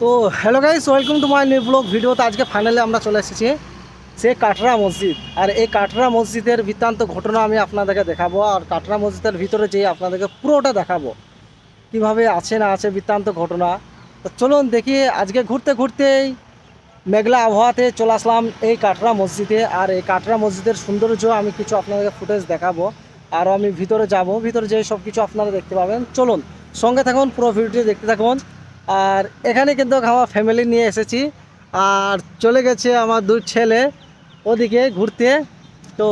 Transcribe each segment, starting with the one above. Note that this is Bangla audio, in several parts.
তো hello guys welcome to my new vlog video তো আজকে ফাইনালি আমরা চলে এসেছি সে কাটরা মসজিদ। আর এই কাটরা মসজিদের বৃত্তান্ত ঘটনা আমি আপনাদেরকে দেখাবো, আর কাটরা মসজিদের ভিতরে যেয়ে আপনাদেরকে পুরোটা দেখাবো। কীভাবে আছে না আছে বৃত্তান্ত ঘটনা। তো চলুন দেখি, আজকে ঘুরতে ঘুরতেই মেঘলা আবহাওয়াতে চলে আসলাম এই কাটরা মসজিদে। আর এই কাটরা মসজিদের সৌন্দর্য আমি কিছু আপনাদেরকে ফুটেজ দেখাবো, আর আমি ভিতরে যাব। ভিতরে যেয়ে সব কিছু আপনারা দেখতে পাবেন। চলুন সঙ্গে থাকুন, পুরো ভিডিওটি দেখতে থাকুন। আর এখানে কিন্তু আমার ফ্যামিলি নিয়ে এসেছি। আর চলে গেছে আমার দুই ছেলে, ওদিকে ঘুরতে। তো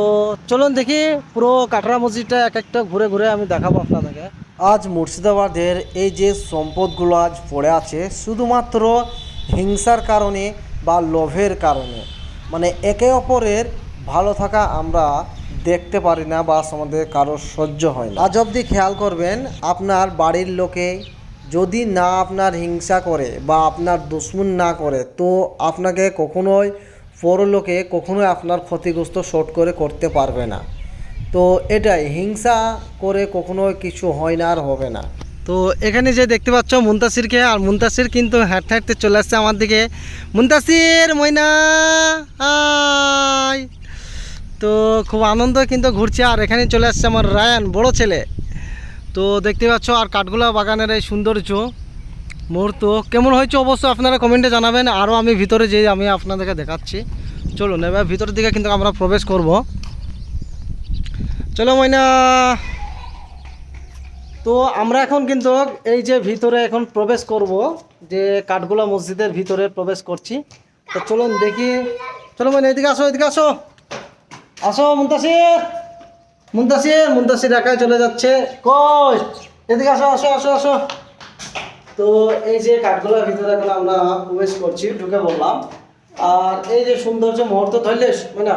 চলুন দেখি পুরো কাটরা মসজিদটা এক একটা ঘুরে ঘুরে আমি দেখাবো আপনাদেরকে। আজ মুর্শিদাবাদের এই যে সম্পদগুলো আজ পড়ে আছে, শুধুমাত্র হিংসার কারণে বা লোভের কারণে। মানে একে অপরের ভালো থাকা আমরা দেখতে পারি না বা আমাদের কারোর সহ্য হয় না। আজ অবধি খেয়াল করবেন, আপনার বাড়ির লোকে যদি না আপনার হিংসা করে বা আপনার দুশ্মন না করে, তো আপনাকে কখনোই পরলোকে কখনোই আপনার ক্ষতিগ্রস্ত শর্ট করে করতে পারবে না। তো এটাই, হিংসা করে কখনো কিছু হয় না আর হবে না। তো এখানে যে দেখতে পাচ্ছ মুন্তাসিরকে, আর মুন্তাসির কিন্তু হাঁটতে হাঁটতে চলে আসছে আমার দিকে। মুন্তাসির, ময়না, আয়। তো খুব আনন্দ কিন্তু ঘুরছে, আর এখানে চলে আসছে আমার রায়ান, বড় ছেলে। তো দেখতে পাচ্ছ আর কাঠগোলা বাগানের এই সৌন্দর্য মুহূর্ত। কেমন হয়েছে অবশ্যই আপনারা কমেন্টে জানাবেন। আরও আমি ভিতরে যেয়ে আমি আপনাদেরকে দেখাচ্ছি। চলুন, এবার ভিতরের দিকে কিন্তু আমরা প্রবেশ করব। চলো ময়না। তো আমরা এখন কিন্তু এই যে ভিতরে এখন প্রবেশ করব, যে কাঠগোলা মসজিদের ভিতরে প্রবেশ করছি। তো চলুন দেখি। চলো ময়না, এদিকে আসো এদিকে আসো। আসো মুন্তাসির। মুন্তাসির মুন্তাসির একাই চলে যাচ্ছে। কই? এদিকে আসো আসো আসো আসো। তো এই যে কাঠগোলার ভিতরে এখন আমরা প্রবেশ করছি, ঢুকে বললাম আর এই যে সৌন্দর্য মুহূর্ত, ধরলে মানে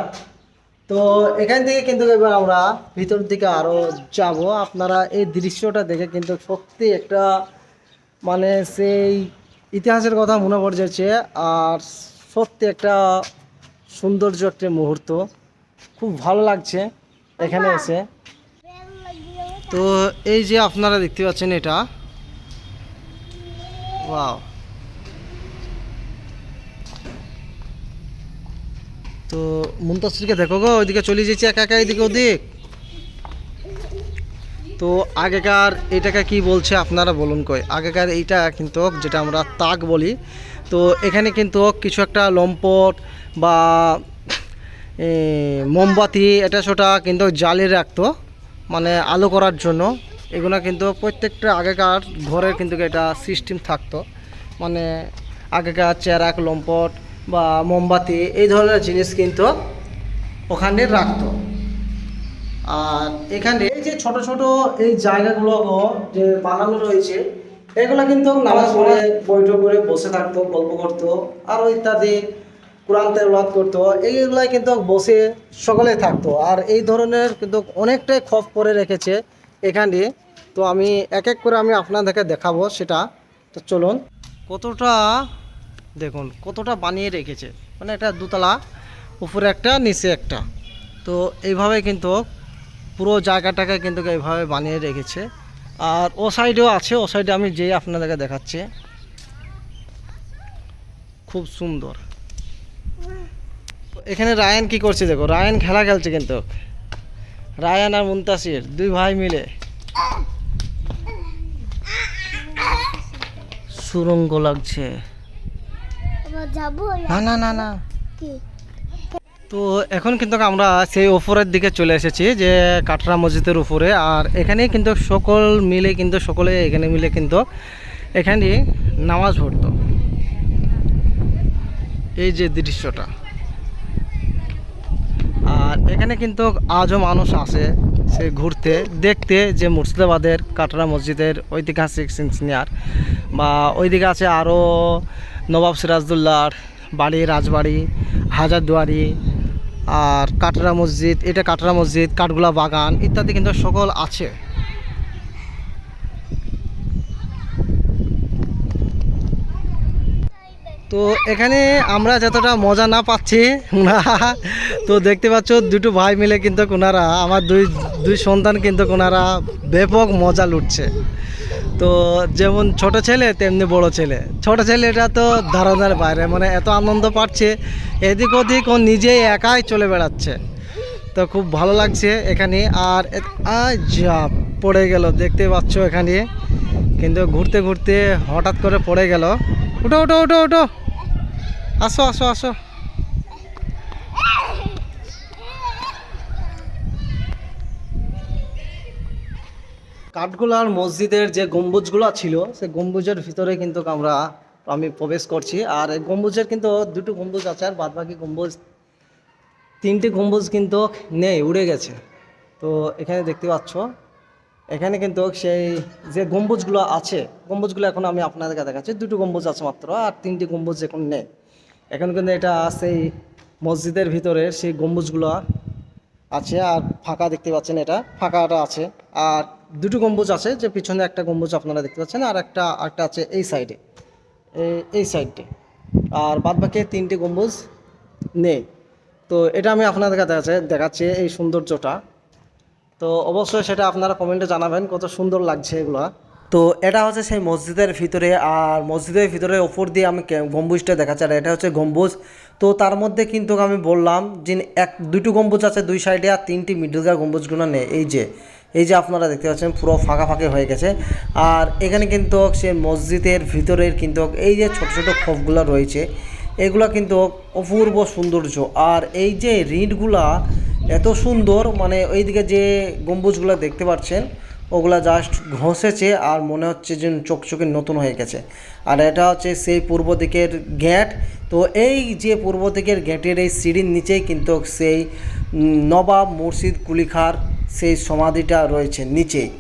তো এখান থেকে কিন্তু এবার আমরা ভিতর দিকে আরও যাব। আপনারা এই দৃশ্যটা দেখে কিন্তু সত্যি একটা মানে সেই ইতিহাসের কথা মনে পড়ে যাচ্ছে। আর সত্যি একটা সৌন্দর্য একটা মুহূর্ত। খুব ভালো লাগছে। এখানে এসে তো এই যে আপনারা দেখতে পাচ্ছেন এটা। ওয়াও। তো মুন্তাসিরকে দেখো গো ওইদিকে চলে যেছে একা একা এদিকে ওদিক। তো আগেকার এটাকে কি বলছে আপনারা বলুন কই? আগেকার এইটা কিন্তু যেটা আমরা তাক বলি। তো এখানে কিন্তু কিছু একটা লম্পট বা মোমবাতি, এটা সেটা কিন্তু জ্বালিয়ে রাখতো মানে আলো করার জন্য। এগুলো কিন্তু প্রত্যেকটা আগেকার ঘরের কিন্তু এটা সিস্টেম থাকতো। মানে আগেকার চেরাক, লম্পট বা মোমবাতি, এই ধরনের জিনিস কিন্তু ওখানে রাখতো। আর এখানে এই যে ছোট ছোট এই জায়গাগুলো যে বানানো রয়েছে, এগুলো কিন্তু নামাজ পড়ে, বৈঠক করে বসে থাকতো, গল্প করতো আরও ইত্যাদি কোরআন তেলাওয়াত করতো, এইগুলাই কিন্তু বসে সকলে থাকতো। আর এই ধরনের কিন্তু অনেকটাই খপ করে রেখেছে এখানে তো আমি এক এক করে আমি আপনাদেরকে দেখাবো সেটা। তো চলুন, কতটা দেখুন, কতটা বানিয়ে রেখেছে। মানে একটা দুতলা, উপরে একটা, নিচে একটা। তো এইভাবে কিন্তু পুরো জায়গাটাকে কিন্তু এইভাবে বানিয়ে রেখেছে। আর ও সাইডেও আছে, ও সাইডে আমি যেই আপনাদেরকে দেখাচ্ছি। খুব সুন্দর। এখানে রায়ান কি করছে দেখো? রায়ান খেলা খেলছে কিন্তু। রায়ান আর মুন্তাসির দুই ভাই মিলে। সুরঙ্গ লাগছে। না না না না। তো এখন কিন্তু আমরা সেই ওপরের দিকে চলে এসেছি, যে কাটরা মসজিদের উপরে। আর এখানে কিন্তু সকল মিলে কিন্তু সকলে এখানে মিলে কিন্তু এখানে নামাজ পড়তো। এই যে দৃশ্যটা। আর এখানে কিন্তু আজও মানুষ আসে সে ঘুরতে, দেখতে যে মুর্শিদাবাদের কাটরা মসজিদের ঐতিহাসিক সিনসিনিয়ার বা ওইদিকে আছে আরও নবাব সিরাজদুল্লার বাড়ি, রাজবাড়ি, হাজারদুয়ারি আর কাটরা মসজিদ, এটা কাটরা মসজিদ, কাঠগোলা বাগান ইত্যাদি কিন্তু সকল আছে। তো এখানে আমরা যতটা মজা না পাচ্ছি তো দেখতে পাচ্ছ দুটো ভাই মিলে কিন্তু ওনারা আমার দুই দুই সন্তান কিন্তু ওনারা ব্যাপক মজা লুটছে। তো যেমন ছোট ছেলে, তেমনি বড় ছেলে। ছোট ছেলেটা তো ধারণার বাইরে মানে এত আনন্দ পাচ্ছে, এদিক ওদিক ও নিজেই একাই চলে বেড়াচ্ছে। তো খুব ভালো লাগছে এখানে, আর যা, পড়ে গেল, দেখতে পাচ্ছ এখানে। কিন্তু ঘুরতে ঘুরতে হঠাৎ করে পড়ে গেল। উঠো উঠো উঠো উঠো। আসো আসো আসো। কাঠগোলার মসজিদের যে গম্বুজগুলো ছিল, সেই গম্বুজের ভিতরে কিন্তু আমরা, আমি প্রবেশ করছি। আর এই গম্বুজের কিন্তু দুটো গম্বুজ আছে, আর বাদবাকি গম্বুজ, তিনটে গম্বুজ কিন্তু নেই, উড়ে গেছে। তো এখানে দেখতে পাচ্ছ, এখানে কিন্তু সেই যে গম্বুজগুলো আছে, গম্বুজগুলো এখন আমি আপনাদেরকে দেখাচ্ছি। দুটো গম্বুজ আছে মাত্র, আর তিনটি গম্বুজ এখন নেই। এখন কিন্তু এটা সেই মসজিদের ভিতরে, সেই গম্বুজগুলো আছে আর ফাঁকা দেখতে পাচ্ছেন এটা, ফাঁকাটা আছে। আর দুটো গম্বুজ আছে, যে পিছনে একটা গম্বুজ আপনারা দেখতে পাচ্ছেন, আর একটা, আরেকটা আছে এই সাইডে। এই- এই সাইডে। আর বাদ বাকি তিনটে গম্বুজ নেই। তো এটা আমি আপনাদের কাছে দেখাচ্ছি এই সৌন্দর্যটা। তো অবশ্যই সেটা আপনারা কমেন্টে জানাবেন, কত সুন্দর লাগছে এগুলা। তো এটা হচ্ছে সেই মসজিদের ভিতরে, আর মসজিদের ভিতরে ওপর দিয়ে আমি গম্বুজটা দেখাচ্ছি, আর এটা হচ্ছে গম্বুজ। তো তার মধ্যে কিন্তু আমি বললাম যে এক দুটো গম্বুজ আছে দুই সাইডে, আর তিনটি মিডলকার গম্বুজগুলো নেই। এই যে এই যে আপনারা দেখতে পাচ্ছেন, পুরো ফাঁকা ফাঁকি হয়ে গেছে। আর এখানে কিন্তু সে মসজিদের ভিতরের কিন্তু এই যে ছোট ছোট খোপগুলো রয়েছে, এগুলো কিন্তু অপূর্ব সৌন্দর্য। আর এই যে রিটগুলা এত সুন্দর মানে ওইদিকে যে গম্বুজগুলো দেখতে পাচ্ছেন ওগুলা জাস্ট ঘষেছে আর মনে হচ্ছে যে চকচকে নতুন হয়ে গেছে। আর এটা হচ্ছে সেই পূর্ব দিকের গেট তো এই যে পূর্ব দিকের গেটের এই সিঁড়ির নিচেই কিন্তু সেই নবাব মুর্শিদ কুলিখার সেই সমাধিটা রয়েছে নিচেই।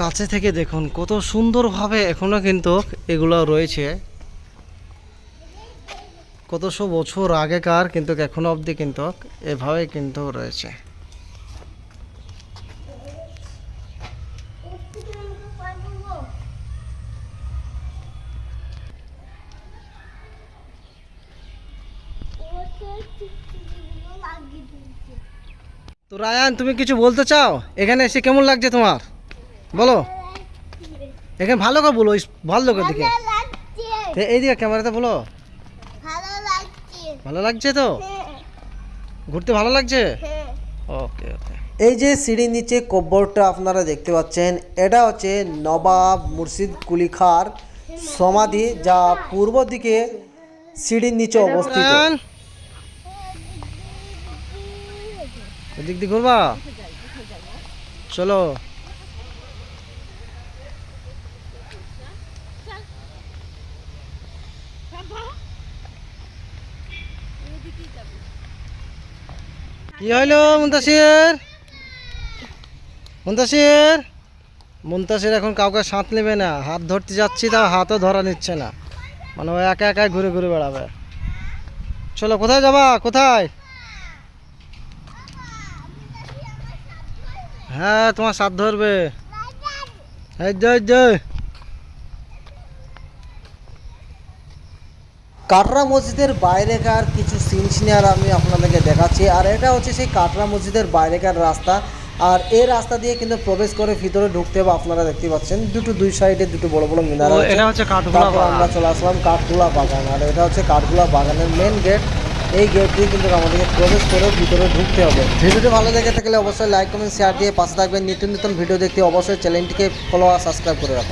কাছে থেকে দেখুন, কত সুন্দরভাবে এখনও কিন্তু এগুলো রয়েছে। কতশো বছর আগেকার কিন্তু এখনও অবধি কিন্তু এভাবে কিন্তু রয়েছে। তো রায়ান তুমি কিছু বলতে চাও? এখানে এসে কেমন লাগছে তোমার? বলো। এখানে ভালো করে বলো ভালো করে দেখে। ভালো লাগছে। তো এইদিকে ক্যামেরাতে বলো। ভালো লাগছে। তো? হ্যাঁ। ঘুরতে ভালো লাগছে? হ্যাঁ। ওকে ওকে। এই যে সিঁড়ির নিচে কব্বরটা আপনারা দেখতে পাচ্ছেন এটা হচ্ছে নবাব মুর্শিদ কুলিখার সমাধি যা পূর্ব দিকে সিঁড়ির নিচে অবস্থিত। এদিক দিয়ে ঘুরবা? চলো। কি হইল মুন্তাসির? মুন্তাসির? মুন্তাসির এখন কাউকে সাঁত নেবে না। হাত ধরতে যাচ্ছি তাও হাতও ধরা নিচ্ছে না। মানে ও একা একাই ঘুরে ঘুরে বেড়াবে। চলো, কোথায় যাবা? কোথায়? হ্যাঁ তোমার সাথ ধরবে। কাটরা মসজিদের বাইরেকার কিছু সিন সিনার আমি আপনাদেরকে দেখাচ্ছি আর এটা হচ্ছে সেই কাটরা মসজিদের বাইরেকার রাস্তা। আর এই রাস্তা দিয়ে কিন্তু প্রবেশ করে ভিতরে ঢুকতে হবে আপনারা দেখতে পাচ্ছেন। দুটো দুই সাইডে দুটো বড় বড় মিনার এটা হচ্ছে কাঠগোলা আমরা চলে আসলাম কাঠগুলা বাগান। আর এটা হচ্ছে কাঠগুলা বাগানের মেন গেট এই গেট দিয়ে কিন্তু আমাদেরকে প্রবেশ করে ভিতরে ঢুকতে হবে। ভিডিওটি ভালো দেখে থাকলে অবশ্যই লাইক কমেন্ট শেয়ার দিয়ে পাশে থাকবেন। নিত্য নতুন ভিডিও দেখতে অবশ্যই চ্যানেলটিকে ফলো আর সাবস্ক্রাইব করে রাখুন।